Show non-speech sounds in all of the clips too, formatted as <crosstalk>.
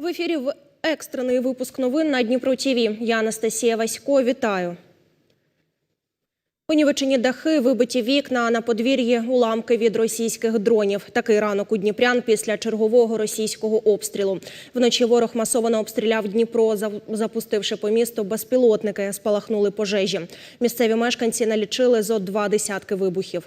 В ефірі в екстрений випуск новин на Дніпро ТІВІ. Я Анастасія Васько. Вітаю. Понівечені дахи, вибиті вікна, на подвір'ї уламки від російських дронів. Такий ранок у Дніпрян після чергового російського обстрілу. Вночі ворог масово обстріляв Дніпро, запустивши по місту безпілотники. Спалахнули пожежі. Місцеві мешканці налічили зо два десятки вибухів.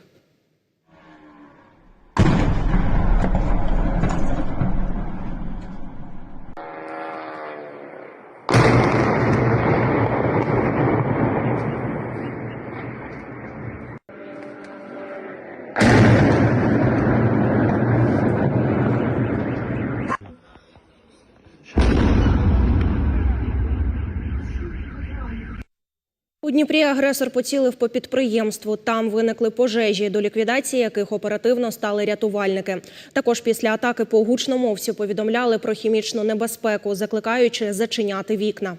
Дніпрі агресор поцілив по підприємству. Там виникли пожежі, до ліквідації яких оперативно стали рятувальники. Також після атаки по гучномовцю повідомляли про хімічну небезпеку, закликаючи зачиняти вікна.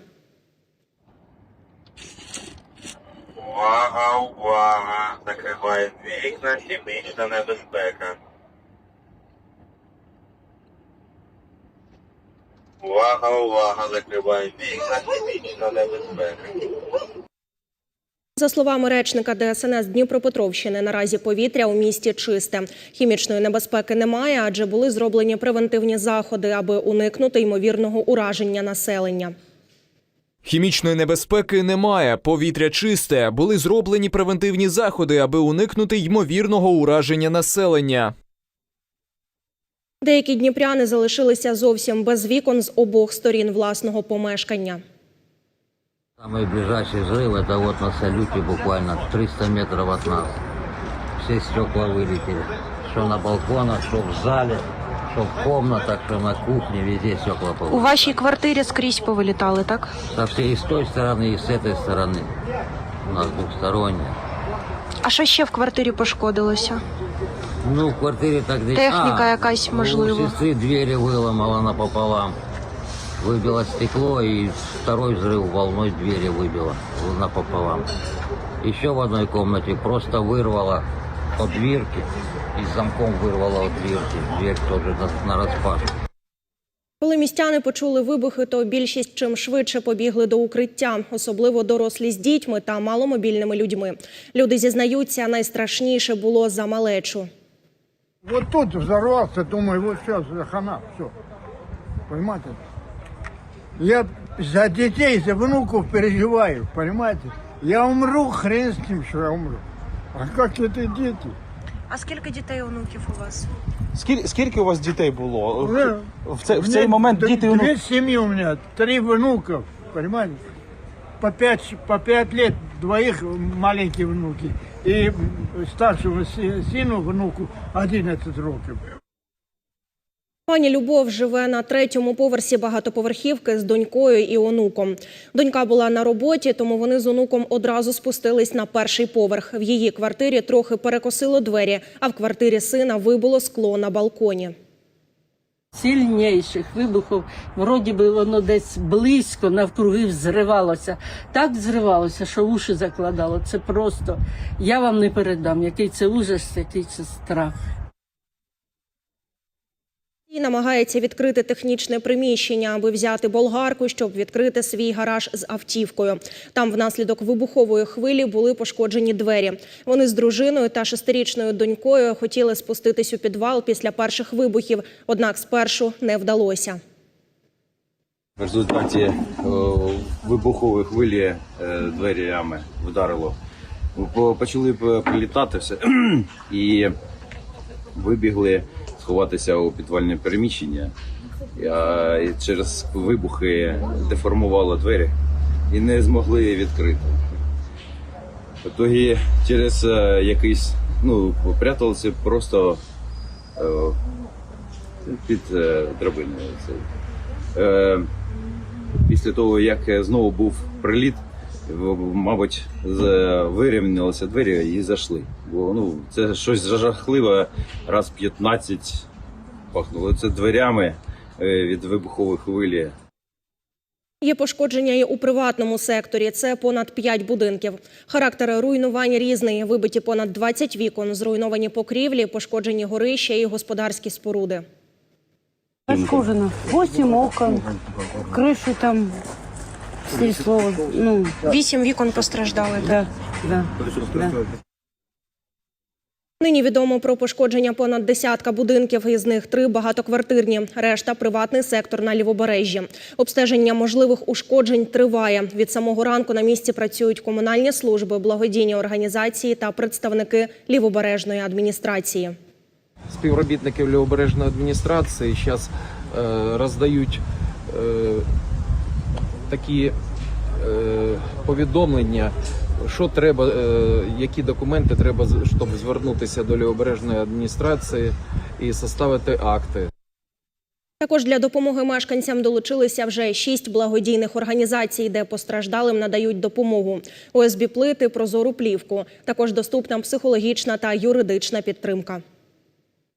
Увага, увага! Закривають вікна, хімічна небезпека. Увага, увага! Закривають вікна, хімічна небезпека. За словами речника ДСНС Дніпропетровщини, наразі повітря у місті чисте. Хімічної небезпеки немає, адже були зроблені превентивні заходи, аби уникнути ймовірного ураження населення. Хімічної небезпеки немає, повітря чисте. Були зроблені превентивні заходи, аби уникнути ймовірного ураження населення. Деякі дніпряни залишилися зовсім без вікон з обох сторін власного помешкання. Самый ближайший взрыв это вот на салюте буквально 300 метров от нас. Все стекла вылетели. Что на балконах, что в зале, что в комнатах, что на кухне, везде стекла У повылетели. вашій квартирі скрізь повилітали, так? Со всей и с той стороны, и с этой стороны. У нас двухсторонняя. А що ще в квартирі пошкодилося? Ну, в квартире так десь... Техніка якась, можливо. У сестры двери выломала напополам. Выбило стекло, и второй взрыв волной двери выбило напополам. Еще в одной комнате просто вырвало по дверке, и замком вырвало от дверки. Дверь тоже на, на распашку. Коли містяни почули вибухи, то більшість чим швидше побігли до укриття, особливо дорослі з дітьми та маломобільними людьми. Люди зізнаються, найстрашніше було за малечу. Вот тут взорвался, думаю, вот сейчас хана, все. Понимаете? Я за детей, за внуков переживаю, понимаете? Я умру, хрен с ним, что я умру. А как это дети? А скільки дітей онуків у вас? Скільки, скільки у вас дітей було? Уже В, це, в у цей меня момент д- діти ну, Две семьи у меня, три внуков, понимаете? По пять, по пять лет двоих маленькие внуки. И старшему си- сыну, внуку 11 років. Пані Любов живе на третьому поверсі багатоповерхівки з донькою і онуком. Донька була на роботі, тому вони з онуком одразу спустились на перший поверх. В її квартирі трохи перекосило двері, а в квартирі сина вибуло скло на балконі. сильніших вибухів. Вроді би воно десь близько навкруги взривалося. Так взривалося, що уші закладало. Це просто я вам не передам, який це ужас, який це страх. І намагається відкрити технічне приміщення, аби взяти болгарку, щоб відкрити свій гараж з автівкою. Там внаслідок вибухової хвилі були пошкоджені двері. Вони з дружиною та шестирічною донькою хотіли спуститись у підвал після перших вибухів, однак спершу не вдалося. В результаті вибухової хвилі е, двері ями вдарило. Почали прилітати все <clears throat> і вибігли сховатися у підвальне приміщення. А, через вибухи деформувало двері і не змогли відкрити. В итогі через е, якийсь, ну, пряталися просто е, під е, драбиною. Після того, як знову був приліт, мабуть, вирівнялися двері і зайшли. Бо ну, це щось жахливе, раз 15 пахнуло. Це дверями е, від вибухової хвилі. Є пошкодження і у приватному секторі. Це понад 5 будинків. Характер руйнувань різний. Вибиті понад 20 вікон, зруйновані покрівлі, пошкоджені горища і господарські споруди. Пошкоджено. Восемь окон, крышу там снесло. Ну, Вісім вікон постраждали. да, да, да. Нині відомо про пошкодження понад десятка будинків, із них три багатоквартирні, решта приватний сектор на лівобережжі. Обстеження можливих ушкоджень триває. Від самого ранку на місці працюють комунальні служби, благодійні організації та представники лівобережної адміністрації. співробітників лівобережної адміністрації зараз е, роздають е, такі е, повідомлення, що треба, е, які документи треба, щоб звернутися до лівобережної адміністрації і составити акти. Також для допомоги мешканцям долучилися вже шість благодійних організацій, де постраждалим надають допомогу. ОСБ плити, прозору плівку. Також доступна психологічна та юридична підтримка.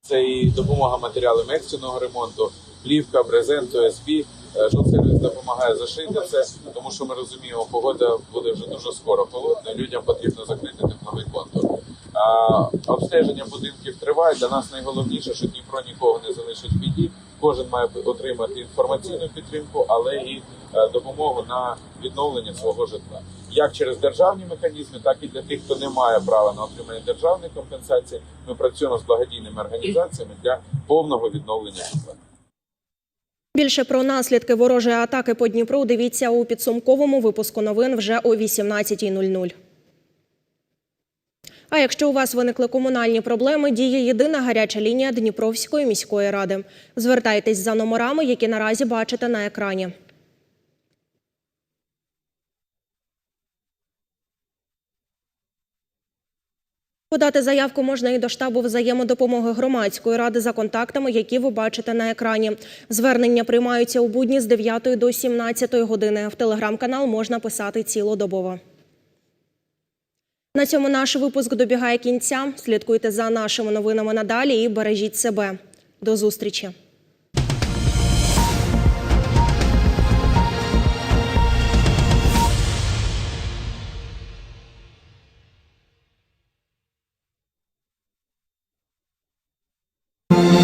Це і допомога матеріалам екстреного ремонту, плівка, брезент, ОСБ. Жовтсервіс допомагає зашити це, тому що ми розуміємо, погода буде вже дуже скоро холодна. Людям потрібно закрити тепловий контур. А, обстеження будинків триває. Для нас найголовніше, що Дніпро нікого не залишить в біді. Кожен має отримати інформаційну підтримку, але і е, допомогу на відновлення свого житла. Як через державні механізми, так і для тих, хто не має права на отримання державних компенсацій. Ми працюємо з благодійними організаціями для повного відновлення житла. Більше про наслідки ворожої атаки по Дніпру дивіться у підсумковому випуску новин вже о 18.00. А якщо у вас виникли комунальні проблеми, діє єдина гаряча лінія Дніпровської міської ради. Звертайтесь за номерами, які наразі бачите на екрані. Подати заявку можна і до штабу взаємодопомоги громадської ради за контактами, які ви бачите на екрані. Звернення приймаються у будні з 9 до 17 години. В телеграм-канал можна писати цілодобово. На цьому наш випуск добігає кінця. Слідкуйте за нашими новинами надалі і бережіть себе. До зустрічі.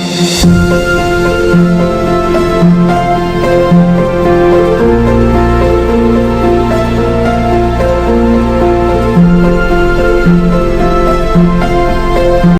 Müzik